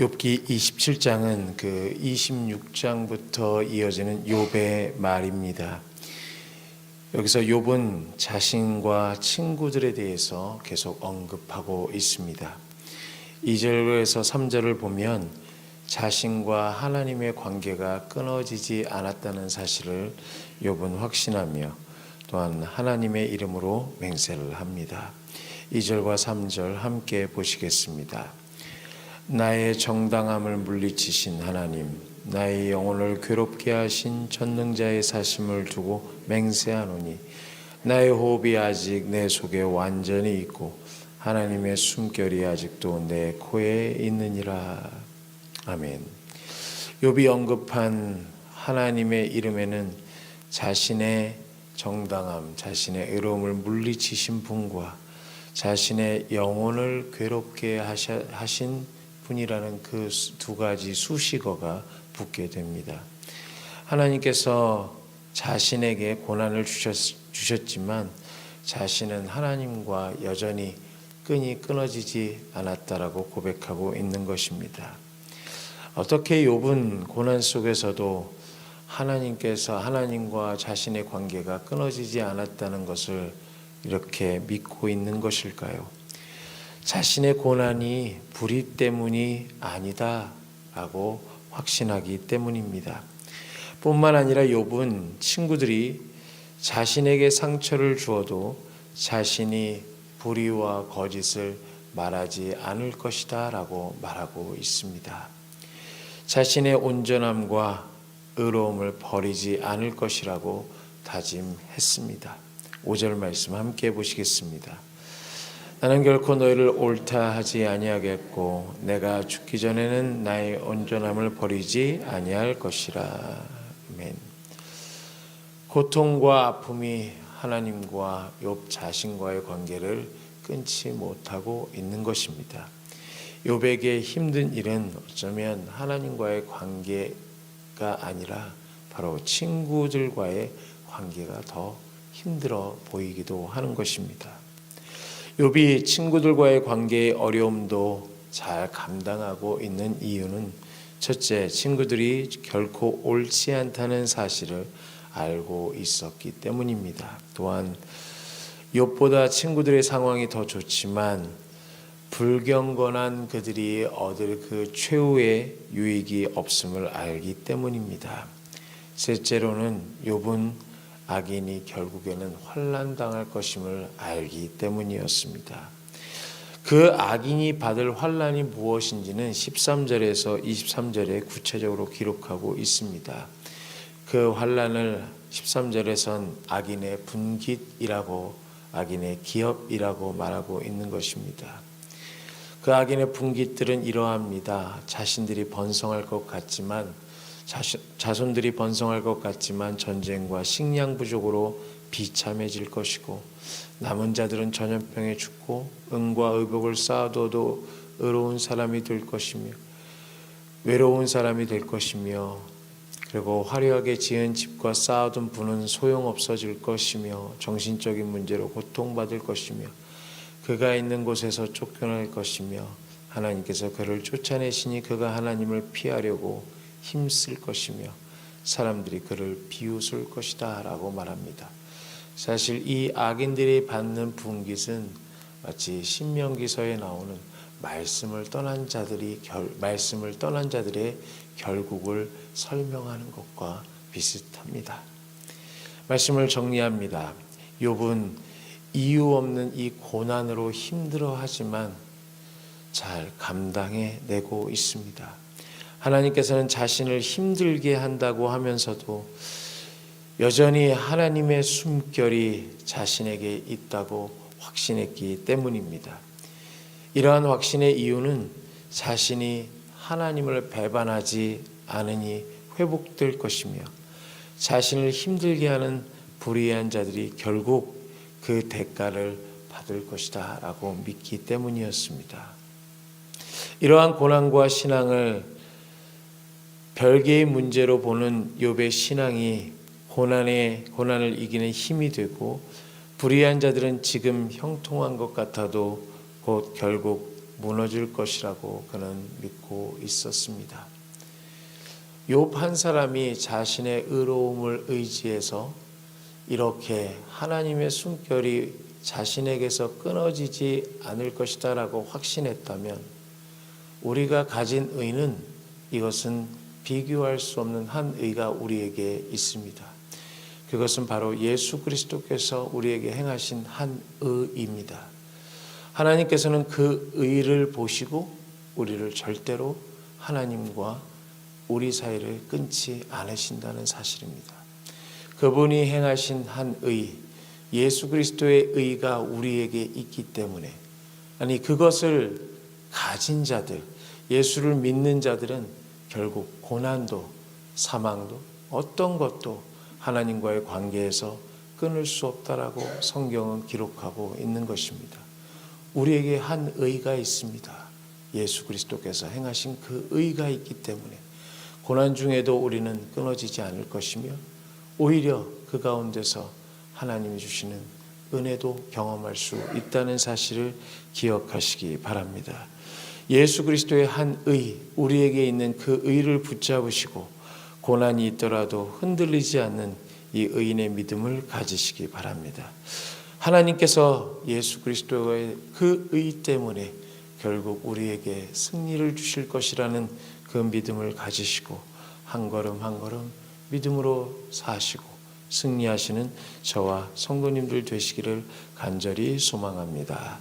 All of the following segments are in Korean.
욥기 27장은 그 26장부터 이어지는 욥의 말입니다. 여기서 욥은 자신과 친구들에 대해서 계속 언급하고 있습니다. 2절에서 3절을 보면 자신과 하나님의 관계가 끊어지지 않았다는 사실을 욥은 확신하며 또한 하나님의 이름으로 맹세를 합니다. 2절과 3절 함께 보시겠습니다. 나의 정당함을 물리치신 하나님, 나의 영혼을 괴롭게 하신 전능자의 사심을 두고 맹세하노니 나의 호흡이 아직 내 속에 완전히 있고 하나님의 숨결이 아직도 내 코에 있느니라. 아멘. 욥이 언급한 하나님의 이름에는 자신의 정당함, 자신의 의로움을 물리치신 분과 자신의 영혼을 괴롭게 하신 분이라는 그 두 가지 수식어가 붙게 됩니다. 하나님께서 자신에게 고난을 주셨, 주셨지만 자신은 하나님과 여전히 끈이 끊어지지 않았다라고 고백하고 있는 것입니다. 어떻게 욥은 고난 속에서도 하나님께서 하나님과 자신의 관계가 끊어지지 않았다는 것을 이렇게 믿고 있는 것일까요? 자신의 고난이 불의 때문이 아니다라고 확신하기 때문입니다. 뿐만 아니라 욥은 친구들이 자신에게 상처를 주어도 자신이 불의와 거짓을 말하지 않을 것이다라고 말하고 있습니다. 자신의 온전함과 의로움을 버리지 않을 것이라고 다짐했습니다. 5절 말씀 함께 보시겠습니다. 나는 결코 너희를 옳다 하지 아니하겠고 내가 죽기 전에는 나의 온전함을 버리지 아니할 것이라. 아멘. 고통과 아픔이 하나님과 욥 자신과의 관계를 끊지 못하고 있는 것입니다. 욥에게 힘든 일은 어쩌면 하나님과의 관계가 아니라 바로 친구들과의 관계가 더 힘들어 보이기도 하는 것입니다. 욥이 친구들과의 관계의 어려움도 잘 감당하고 있는 이유는 첫째, 친구들이 결코 옳지 않다는 사실을 알고 있었기 때문입니다. 또한 욥보다 친구들의 상황이 더 좋지만 불경건한 그들이 얻을 그 최후의 유익이 없음을 알기 때문입니다. 셋째로는 욥은 악인이 결국에는 환란 당할 것임을 알기 때문이었습니다. 그 악인이 받을 환란이 무엇인지는 13절에서 23절에 구체적으로 기록하고 있습니다. 그 환란을 13절에선 악인의 분깃이라고 악인의 기업이라고 말하고 있는 것입니다. 그 악인의 분깃들은 이러합니다. 자신들이 번성할 것 같지만 자손들이 번성할 것 같지만 전쟁과 식량 부족으로 비참해질 것이고 남은 자들은 전염병에 죽고 은과 의복을 쌓아둬도 의로운 사람이 될 것이며 외로운 사람이 될 것이며 그리고 화려하게 지은 집과 쌓아둔 부는 소용없어질 것이며 정신적인 문제로 고통받을 것이며 그가 있는 곳에서 쫓겨날 것이며 하나님께서 그를 쫓아내시니 그가 하나님을 피하려고 힘쓸 것이며 사람들이 그를 비웃을 것이다 라고 말합니다. 사실 이 악인들이 받는 분깃은 마치 신명기서에 나오는 말씀을 떠난 자들이 결, 말씀을 떠난 자들의 결국을 설명하는 것과 비슷합니다. 말씀을 정리합니다. 욥은 이유 없는 이 고난으로 힘들어하지만 잘 감당해 내고 있습니다. 하나님께서는 자신을 힘들게 한다고 하면서도 여전히 하나님의 숨결이 자신에게 있다고 확신했기 때문입니다. 이러한 확신의 이유는 자신이 하나님을 배반하지 않으니 회복될 것이며 자신을 힘들게 하는 불의한 자들이 결국 그 대가를 받을 것이다 라고 믿기 때문이었습니다. 이러한 고난과 신앙을 별개의 문제로 보는 욥의 신앙이 고난의 고난을 이기는 힘이 되고 불의한 자들은 지금 형통한 것 같아도 곧 결국 무너질 것이라고 그는 믿고 있었습니다. 욥 한 사람이 자신의 의로움을 의지해서 이렇게 하나님의 숨결이 자신에게서 끊어지지 않을 것이다라고 확신했다면 우리가 가진 의는 이것은 비교할 수 없는 한 의가 우리에게 있습니다. 그것은 바로 예수 그리스도께서 우리에게 행하신 한 의입니다. 하나님께서는 그 의를 보시고 우리를 절대로 하나님과 우리 사이를 끊지 않으신다는 사실입니다. 그분이 행하신 한 의, 예수 그리스도의 의가 우리에게 있기 때문에 아니 그것을 가진 자들, 예수를 믿는 자들은 결국 고난도 사망도 어떤 것도 하나님과의 관계에서 끊을 수 없다라고 성경은 기록하고 있는 것입니다. 우리에게 한 의가 있습니다. 예수 그리스도께서 행하신 그 의가 있기 때문에 고난 중에도 우리는 끊어지지 않을 것이며 오히려 그 가운데서 하나님이 주시는 은혜도 경험할 수 있다는 사실을 기억하시기 바랍니다. 예수 그리스도의 한 의, 우리에게 있는 그 의를 붙잡으시고 고난이 있더라도 흔들리지 않는 이 의인의 믿음을 가지시기 바랍니다. 하나님께서 예수 그리스도의 그 의 때문에 결국 우리에게 승리를 주실 것이라는 그 믿음을 가지시고 한 걸음 한 걸음 믿음으로 사시고 승리하시는 저와 성도님들 되시기를 간절히 소망합니다.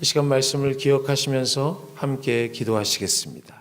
이 시간 말씀을 기억하시면서 함께 기도하시겠습니다.